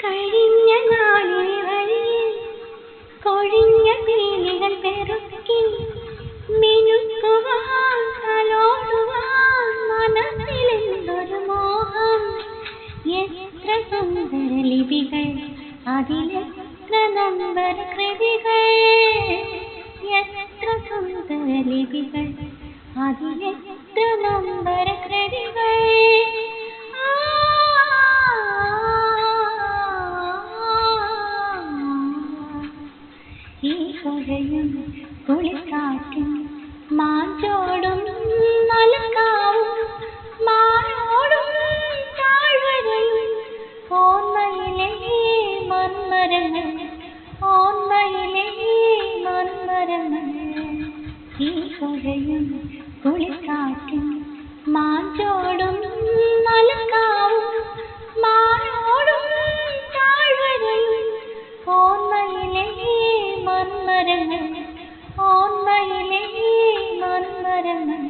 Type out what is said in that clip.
കഴിഞ്ഞ നാളിൽ വഴിയിൽ കൊഴിഞ്ഞ പീലികൾ പെറുക്കി മനസ്സിലെന്തൊരു മോഹം. എത്ര സുന്ദര ലിപികൾ അതിലെത്ര നമ്പർ കൃതികൾ. എത്ര സുന്ദര ലിപികൾ അതിലെത്ര നമ്പർ കൃതികൾ. ഈ പുഴയും കുളിക്കാറ്റും മാഞ്ചോടും മലക്കാവും മാനോടും താഴ്വരയും ഓർമ്മയിലെ മന്മരങ്ങൾ ഓർമ്മയിലെ മന്മരങ്ങൾ ഈ പുഴയും കുളിക്കാറ്റും മലക്കാവും പരമൻ